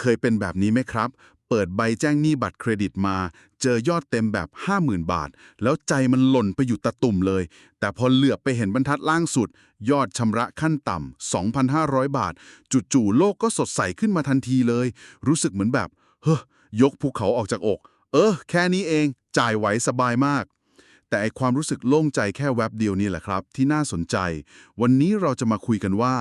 เคยเป็นแบบนี้ไหมครับ เปิดใบแจ้งหนี้บัตรเครดิตมา เจอยอดเต็มแบบ 50,000 บาท แล้วใจมันหล่นไปอยู่ตะตุ่มเลย แต่พอเหลือบไปเห็นบรรทัดล่างสุด ยอดชำระขั้นต่ำ2,500 บาท จู่ๆโลกก็สดใสขึ้นมาทันทีเลย รู้สึกเหมือนแบบ เฮ้ยยกภูเขาออกจากอก เออ แค่นี้เอง จ่ายไหวสบายมาก แต่ไอความรู้สึกโล่งใจแค่แวบเดียวนี่แหละครับ ที่น่าสนใจ วันนี้เราจะมาคุยกันว่า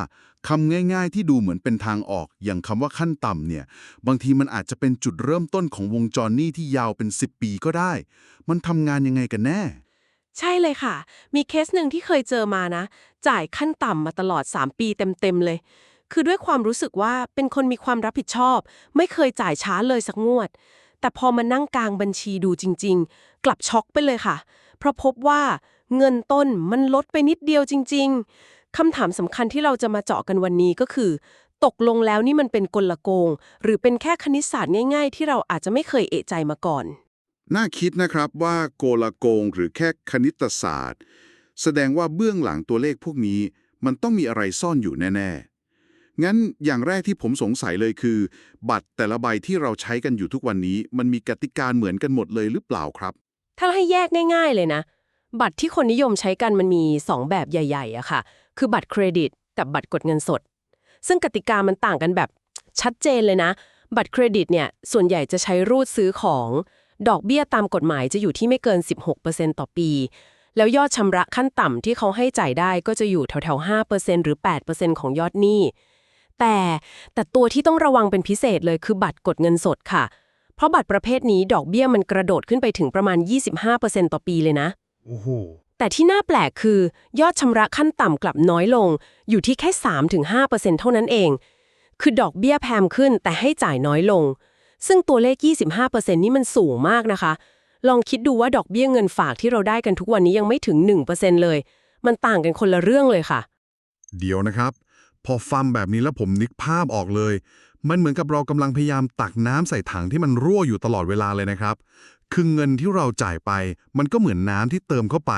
คำง่ายๆ ที่ดูเหมือนเป็นทางออก อย่างคำว่าขั้นต่ำเนี่ย บางทีมันอาจจะเป็นจุดเริ่มต้นของวงจรหนี้ที่ยาวเป็น 10 ปีก็ได้ มันทำงานยังไงกันแน่ ใช่เลยค่ะ มีเคสหนึ่งที่เคยเจอมานะ จ่ายขั้นต่ำมาตลอด 3 ปีเต็มๆเลย คือด้วยความรู้สึกว่าเป็นคนมีความรับผิดชอบ ไม่เคยจ่ายช้าเลยสักงวด แต่พอมานั่งกลางบัญชีดูจริง ๆ กลับช็อกไปเลยค่ะ เพราะพบว่าเงินต้นมันลดไปนิดเดียวจริง ๆคำถามสำคัญที่เราจะมาเจาะกันวันนี้ก็คือ ตกลงแล้วนี่มันเป็นกลโกง หรือเป็นแค่คณิตศาสตร์ง่าย ๆ ที่เราอาจจะไม่เคยเอะใจมาก่อน น่าคิดนะครับว่าโกลาโกงหรือแค่คณิตศาสตร์ แสดงว่าเบื้องหลังตัวเลขพวกนี้ มันต้องมีอะไรซ่อนอยู่แน่ๆ งั้นอย่างแรกที่ผมสงสัยเลยคือ บัตรแต่ละใบที่เราใช้กันอยู่ทุกวันนี้ มันมีกติกาเหมือนกันหมดเลยหรือเปล่าครับ ถ้าให้แยกง่ายๆเลยนะ บัตรที่คนนิยมใช้กันมันมี 2 แบบใหญ่ๆอะค่ะ คือบัตรเครดิตกับบัตรกดเงินสด ซึ่งกติกามันต่างกันแบบชัดเจนเลยนะ บัตรเครดิตเนี่ยส่วนใหญ่จะใช้รูดซื้อของ ดอกเบี้ยตามกฎหมายจะอยู่ที่ไม่เกิน 16%ต่อปี แล้วยอดชำระขั้นต่ำที่เขาให้จ่ายได้ก็จะอยู่แถวๆ5%หรือ 8%ของยอดหนี้แต่แต่ตัวที่ต้องระวังเป็นพิเศษเลยคือบัตรกดเงินสดค่ะ เพราะบัตรประเภทนี้ดอกเบี้ยมันกระโดดขึ้นไปถึงประมาณ 25%ต่อปีเลยนะ โอ้โห แต่ที่น่าแปลกคือยอดชำระขั้นต่ำกลับน้อยลง อยู่ที่แค่ 3-5%เท่านั้นเอง คือดอกเบี้ยแพงขึ้นแต่ให้จ่ายน้อยลง ซึ่งตัวเลข 25%นี่มันสูงมากนะคะ ลองคิดดูว่าดอกเบี้ยเงินฝากที่เราได้กันทุกวันนี้ยังไม่ถึง 1%เลย มันต่างกันคนละเรื่องเลยค่ะ เดี๋ยวนะครับ พอฟังแบบนี้แล้วผมนึกภาพออกเลย มันเหมือนกับเรากำลังพยายามตักน้ำใส่ถังที่มันรั่วอยู่ตลอดเวลาเลยนะครับ คือเงินที่เราจ่ายไป มันก็เหมือนน้ำที่เติมเข้าไป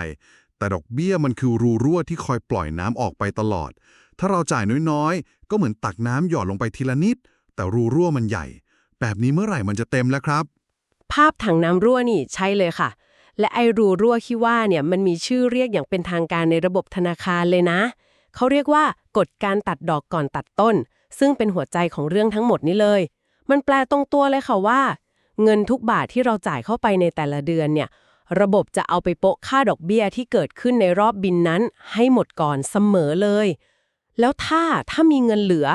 แต่ดอกเบี้ยมันคือรูรั่วที่คอยปล่อยน้ำออกไปตลอด ถ้าเราจ่ายน้อยๆ ก็เหมือนตักน้ำหยอดลงไปทีละนิด แต่รูรั่วมันใหญ่ แบบนี้เมื่อไหร่มันจะเต็มแล้วครับ ภาพถังน้ำรั่วนี่ใช่เลยค่ะ และไอรูรั่วที่ว่าเนี่ยมันมีชื่อเรียกอย่างเป็นทางการในระบบธนาคารเลยนะ เขาเรียกว่า กฎการตัดดอกก่อนตัดต้น ซึ่งเป็นหัวใจของเรื่องทั้งหมดนี้เลย มันแปลตรงตัวเลยค่ะว่า เงินทุกบาทที่เราจ่ายเข้าไปในแต่ละเดือนเนี่ย ระบบจะเอาไปโปะค่าดอกเบี้ยที่เกิดขึ้นในรอบบินนั้นให้หมดก่อนเสมอเลย แล้วถ้าถ้ามีเงินเหลือ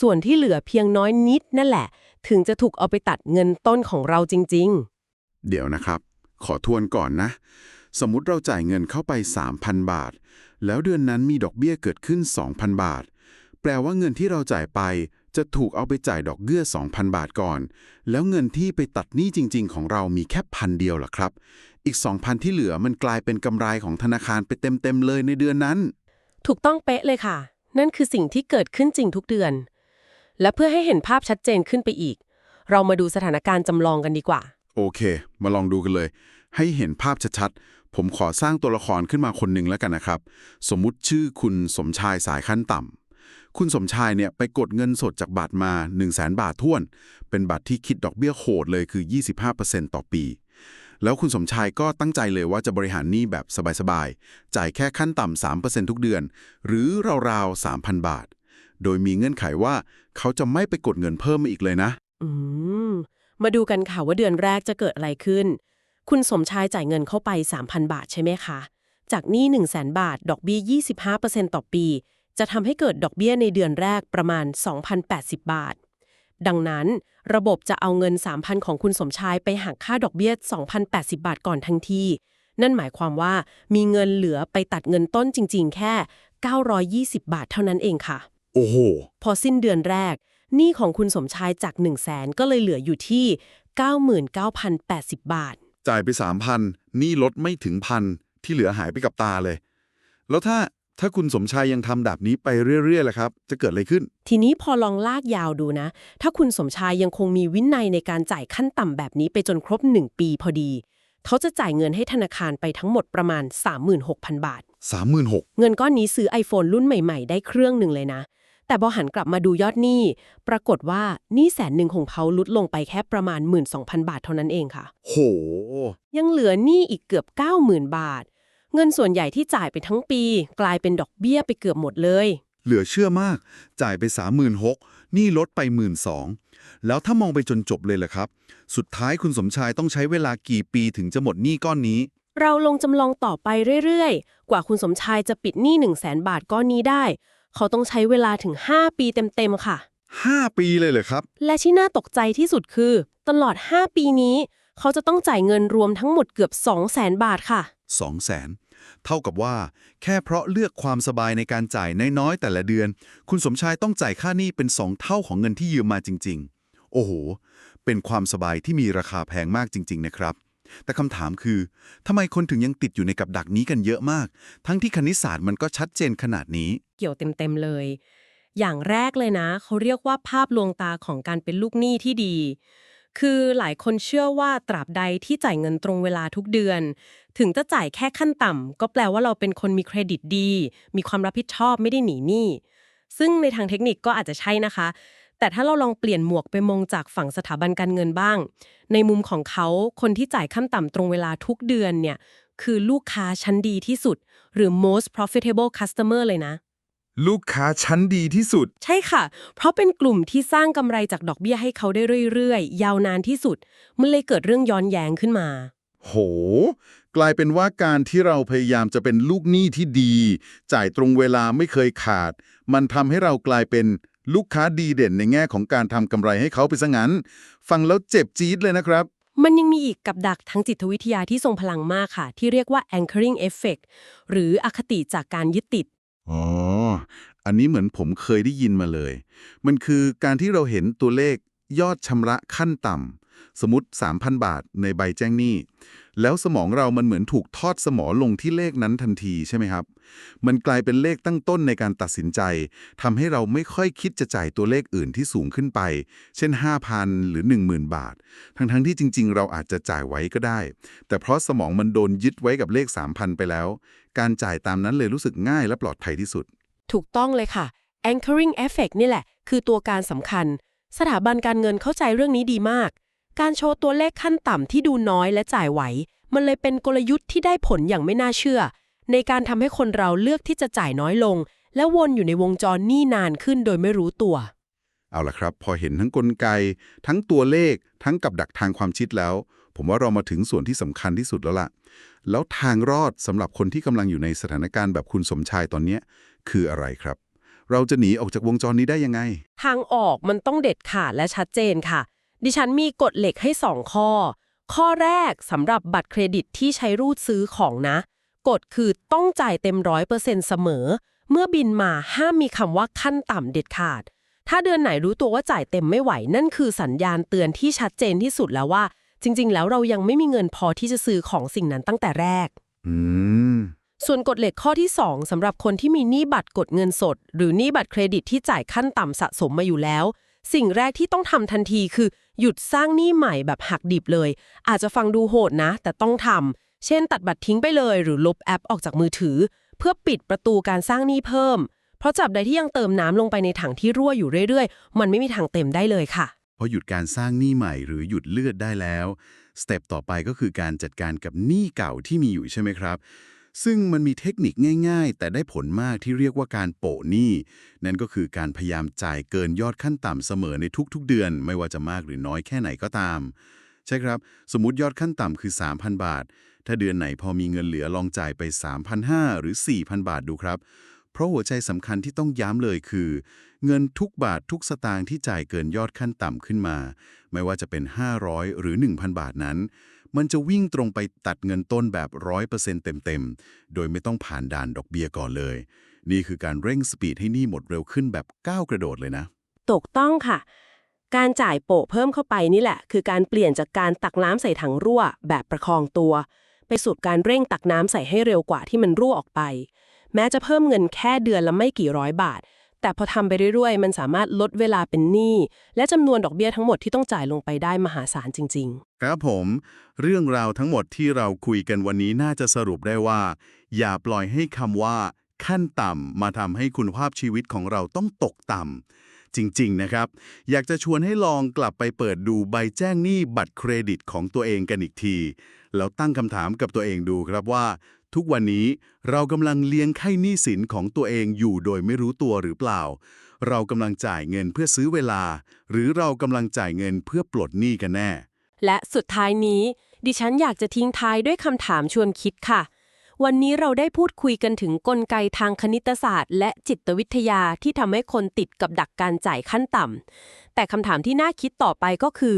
ส่วนที่เหลือเพียงน้อยนิดนั่นแหละ ถึงจะถูกเอาไปตัดเงินต้นของเราจริง ๆ เดี๋ยวนะครับ ขอทวนก่อนนะ สมมุติเราจ่ายเงินเข้าไป 3,000 บาท แล้วเดือนนั้นมีดอกเบี้ยเกิดขึ้น 2,000 บาท แปลว่าเงินที่เราจ่ายไปจะถูกเอาไปจ่ายดอกเบี้ย 2,000 บาทก่อน แล้วเงินที่ไปตัดหนี้จริง ๆ ของเรามีแค่พันเดียวล่ะครับ อีก 2,000 ที่เหลือมันกลายเป็นกำไรของธนาคารไปเต็มๆเลยในเดือนนั้น ถูกต้องเป๊ะเลยค่ะ นั่นคือสิ่งที่เกิดขึ้นจริงทุกเดือน และเพื่อให้เห็นภาพชัดเจนขึ้นไปอีก เรามาดูสถานการณ์จำลองกันดีกว่า โอเค มาลองดูกันเลย ให้เห็นภาพชัดๆ ผมขอสร้างตัวละครขึ้นมาคนหนึ่งแล้วกันนะครับ สมมุติชื่อคุณสมชายสายขั้นต่ำคุณสมชายเนี่ยไปกดเงินสดจากบัตรมา 1 0 0 0 0แบาทท้วน เป็นบัตรที่คิดดอกเบี้ยโหดเลยคือ 25%ต่อปี แล้วคุณสมชายก็ตั้งใจเลยว่าจะบริหารหนี้แบบสบายๆ จ่ายแค่ขั้นต่ำ3%ทุกเดือน หรือราวๆ3,000 บาท โดยมีเงื่อนไขว่าเขาจะไม่ไปกดเงินเพิ่มมาอีกเลยนะ อืมมาดูกันค่ะว่าเดือนแรกจะเกิดอะไรขึ้น คุณสมชายจ่ายเงินเข้าไป 3,000 บาทใช่ไหมคะ จากหนี้1 0 0 0 0แบาท ดอกเบี้ย 25%ต่อปี จะทำให้เกิดดอกเบี้ยในเดือนแรกประมาณ 2,080 บาท ดังนั้น ระบบจะเอาเงิน 3,000 ของคุณสมชายไปหักค่าดอกเบี้ย 2,080 บาทก่อนทันที นั่นหมายความว่ามีเงินเหลือไปตัดเงินต้นจริง ๆ แค่ 920 บาทเท่านั้นเองค่ะ โอ้โห พอสิ้นเดือนแรกหนี้ของคุณสมชายจาก 1 0 0 0 0แสนก็เลยเหลืออยู่ที่ 99,080 บาท จ่ายไป3,000หนี่ลดไม่ถึงพันที่เหลือหายไปกับตาเลย แล้วถ้าถ้าคุณสมชายยังทำแบบนี้ไปเรื่อยๆล่ะครับ จะเกิดอะไรขึ้น ทีนี้พอลองลากยาวดูนะ ถ้าคุณสมชายยังคงมีวินัยในการจ่ายขั้นต่ำแบบนี้ไปจนครบ 1 ปีพอดี เขาจะจ่ายเงินให้ธนาคารไปทั้งหมดประมาณ 36,000 บาท 36,000 เงินก้อนนี้ซื้อ iPhone รุ่นใหม่ ๆ ได้เครื่องหนึ่งเลยนะ แต่พอหันกลับมาดูยอดหนี้ ปรากฏว่าหนี้แสนหนึ่งของเขาลดลงไปแค่ประมาณ 12,000 บาทเท่านั้นเองค่ะ โห ยังเหลือหนี้อีกเกือบ 90,000 บาท เงินส่วนใหญ่ที่จ่ายไปทั้งปี กลายเป็นดอกเบี้ยไปเกือบหมดเลย เหลือเชื่อมาก จ่ายไป 36,000นี่ลดไป 12,000 แล้วถ้ามองไปจนจบเลยล่ะครับ สุดท้ายคุณสมชายต้องใช้เวลากี่ปีถึงจะหมดหนี้ก้อนนี้เราลงจำลองต่อไปเรื่อยๆ กว่าคุณสมชายจะปิดหนี้1 0 0 0 0แบาทก้อนนี้ได้ เขาต้องใช้เวลาถึง 5 ปีเต็มๆค่ะ 5 ปีเลยเหรอครับ และที่น่าตกใจที่สุดคือ ตลอด 5 ปีนี้ เขาจะต้องจ่ายเงินรวมทั้งหมดเกือบ 2 0 0 0 0 0 บาทค่ะ 2 0 0แสนเท่ากับว่า แค่เพราะเลือกความสบายในการจ่ายน้อยๆแต่ละเดือน คุณสมชายต้องจ่ายค่าหนี้เป็น 2 เท่าของเงินที่ยืมมาจริง ๆ โอ้โห เป็นความสบายที่มีราคาแพงมากจริง ๆ นะครับ แต่คำถามคือทำไมคนถึงยังติดอยู่ในกับดักนี้กันเยอะมาก ทั้งที่คณิตศาสตร์มันก็ชัดเจนขนาดนี้ เกี่ยวเต็มๆเลย อย่างแรกเลยนะ เขาเรียกว่าภาพลวงตาของการเป็นลูกหนี้ที่ดี คือหลายคนเชื่อว่าตราบใดที่จ่ายเงินตรงเวลาทุกเดือน ถึงจะจ่ายแค่ขั้นต่ำก็แปลว่าเราเป็นคนมีเครดิตดี มีความรับผิดชอบไม่ได้หนีหนี้ซึ่งในทางเทคนิคก็อาจจะใช่นะคะ แต่ถ้าเราลองเปลี่ยนหมวกไปมองจากฝั่งสถาบันการเงินบ้าง ในมุมของเขาคนที่จ่ายขั้นต่ำตรงเวลาทุกเดือนเนี่ยคือลูกค้าชั้นดีที่สุด หรือ most profitable customer เลยนะ ลูกค้าชั้นดีที่สุด ใช่ค่ะ เพราะเป็นกลุ่มที่สร้างกำไรจากดอกเบี้ยให้เขาได้เรื่อยๆ ยาวนานที่สุด มันเลยเกิดเรื่องย้อนแย้งขึ้นมา โห กลายเป็นว่าการที่เราพยายามจะเป็นลูกหนี้ที่ดี จ่ายตรงเวลาไม่เคยขาด มันทำให้เรากลายเป็น ลูกค้าดีเด่นในแง่ของการทำกำไรให้เขาไปซะงั้น ฟังแล้วเจ็บจี๊ดเลยนะครับ มันยังมีอีกกับดักทางจิตวิทยาที่ทรงพลังมากค่ะ ที่เรียกว่า anchoring effect หรืออคติจากการยึดติด อ๋อ อันนี้เหมือนผมเคยได้ยินมาเลย มันคือการที่เราเห็นตัวเลขยอดชำระขั้นต่ำ สมมติ 3,000 บาทในใบแจ้งหนี้ แล้วสมองเรามันเหมือนถูกทอดสมอลงที่เลขนั้นทันทีใช่ไหมครับ มันกลายเป็นเลขตั้งต้นในการตัดสินใจทำให้เราไม่ค่อยคิดจะจ่ายตัวเลขอื่นที่สูงขึ้นไป เช่น 5,000 หรือ 10,000 บาท ทั้งๆที่จริง ๆ เราอาจจะจ่ายไว้ก็ได้ แต่เพราะสมองมันโดนยึดไว้กับเลข 3,000 ไปแล้ว การจ่ายตามนั้นเลยรู้สึกง่ายและปลอดภัยที่สุด ถูกต้องเลยค่ะ anchoring effect นี่แหละ คือตัวการสำคัญ สถาบันการเงินเข้าใจเรื่องนี้ดีมาก การโชว์ตัวเลขขั้นต่ำที่ดูน้อยและจ่ายไหว มันเลยเป็นกลยุทธ์ที่ได้ผลอย่างไม่น่าเชื่อ ในการทำให้คนเราเลือกที่จะจ่ายน้อยลง และวนอยู่ในวงจรหนี้นานขึ้นโดยไม่รู้ตัว เอาละครับ พอเห็นทั้งกลไก ทั้งตัวเลข ทั้งกับดักทางความคิดแล้ว ผมว่าเรามาถึงส่วนที่สำคัญที่สุดแล้วล่ะ แล้วทางรอดสำหรับคนที่กำลังอยู่ในสถานการณ์แบบคุณสมชายตอนเนี้ยคืออะไรครับ เราจะหนีออกจากวงจรนี้ได้ยังไง ทางออกมันต้องเด็ดขาดและชัดเจนค่ะ ดิฉันมีกฎเหล็กให้ 2 ข้อ ข้อแรกสำหรับบัตรเครดิตที่ใช้รูดซื้อของนะ กฎคือต้องจ่ายเต็มร้อยเปอร์เซ็นต์เสมอ เมื่อบินมาห้ามมีคำว่าขั้นต่ำเด็ดขาด ถ้าเดือนไหนรู้ตัวว่าจ่ายเต็มไม่ไหว นั่นคือสัญญาณเตือนที่ชัดเจนที่สุดแล้วว่า จริง ๆ แล้วเรายังไม่มีเงินพอที่จะซื้อของสิ่งนั้นตั้งแต่แรก อืมส่วนกฎเหล็กข้อที่ 2สำหรับคนที่มีหนี้บัตรกดเงินสด หรือหนี้บัตรเครดิตที่จ่ายขั้นต่ำสะสมมาอยู่แล้ว สิ่งแรกที่ต้องทำทันทีคือ หยุดสร้างหนี้ใหม่แบบหักดิบเลย อาจจะฟังดูโหดนะ แต่ต้องทำเช่น ตัดบัตรทิ้งไปเลย หรือลบแอปออกจากมือถือ เพื่อปิดประตูการสร้างหนี้เพิ่ม เพราะจับใดที่ยังเติมน้ำลงไปในถังที่รั่วอยู่เรื่อยๆ มันไม่มีทางเต็มได้เลยค่ะพอหยุดการสร้างหนี้ใหม่หรือหยุดเลือดได้แล้วสเต็ปต่อไปก็คือการจัดการกับหนี้เก่าที่มีอยู่ใช่ไหมครับ ซึ่งมันมีเทคนิคง่าย ๆ แต่ได้ผลมากที่เรียกว่าการโปะหนี้ นั่นก็คือการพยายามจ่ายเกินยอดขั้นต่ำเสมอในทุกๆ เดือน ไม่ว่าจะมากหรือน้อยแค่ไหนก็ตาม ใช่ครับ สมมติยอดขั้นต่ำคือ 3,000 บาท ถ้าเดือนไหนพอมีเงินเหลือลองจ่ายไป 3,500 หรือ 4,000 บาทดูครับ ราะหัวใจสำคัญที่ต้องย้ำเลยคือ เงินทุกบาททุกสตางค์ที่จ่ายเกินยอดขั้นต่ำขึ้นมา ไม่ว่าจะเป็น 500 หรือ 1,000 บาทนั้น มันจะวิ่งตรงไปตัดเงินต้นแบบ 100%เต็มๆ โดยไม่ต้องผ่านด่านดอกเบี้ยก่อนเลย นี่คือการเร่งสปีดให้หนี้หมดเร็วขึ้นแบบก้าวกระโดดเลยนะถูกต้องค่ะ การจ่ายโปะเพิ่มเข้าไปนี่แหละ คือการเปลี่ยนจากการตักน้ำใส่ถังรั่ว แบบประคองตัว ไปสู่การเร่งตักน้ำใส่ให้เร็วกว่าที่มันรั่วออกไป แม้จะเพิ่มเงินแค่เดือนละไม่กี่ร้อยบาท แต่พอทำไปเรื่อยๆ มันสามารถลดเวลาเป็นหนี้ และจำนวนดอกเบี้ยทั้งหมดที่ต้องจ่ายลงไปได้มหาศาลจริง ๆ ครับผม เรื่องราวทั้งหมดที่เราคุยกันวันนี้น่าจะสรุปได้ว่า อย่าปล่อยให้คำว่า ขั้นต่ำมาทำให้คุณภาพชีวิตของเราต้องตกต่ำจริง ๆ นะครับ อยากจะชวนให้ลองกลับไปเปิดดูใบแจ้งหนี้บัตรเครดิตของตัวเองกันอีกที แล้วตั้งคำถามกับตัวเองดูครับว่า ทุกวันนี้เรากำลังเลี้ยงไข้หนี้สินของตัวเองอยู่โดยไม่รู้ตัวหรือเปล่า เรากำลังจ่ายเงินเพื่อซื้อเวลา หรือเรากำลังจ่ายเงินเพื่อปลดหนี้กันแน่ และสุดท้ายนี้ ดิฉันอยากจะทิ้งท้ายด้วยคำถามชวนคิดค่ะ วันนี้เราได้พูดคุยกันถึงกลไกทางคณิตศาสตร์ และจิตวิทยาที่ทำให้คนติดกับดักการจ่ายขั้นต่ำแต่คำถามที่น่าคิดต่อไปก็คือ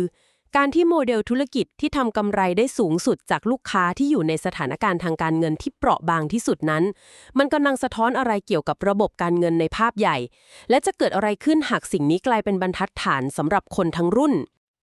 การที่โมเดลธุรกิจที่ทำกำไรได้สูงสุดจากลูกค้าที่อยู่ในสถานการณ์ทางการเงินที่เปราะบางที่สุดนั้น มันกำลังสะท้อนอะไรเกี่ยวกับระบบการเงินในภาพใหญ่ และจะเกิดอะไรขึ้นหากสิ่งนี้กลายเป็นบรรทัดฐานสำหรับคนทั้งรุ่น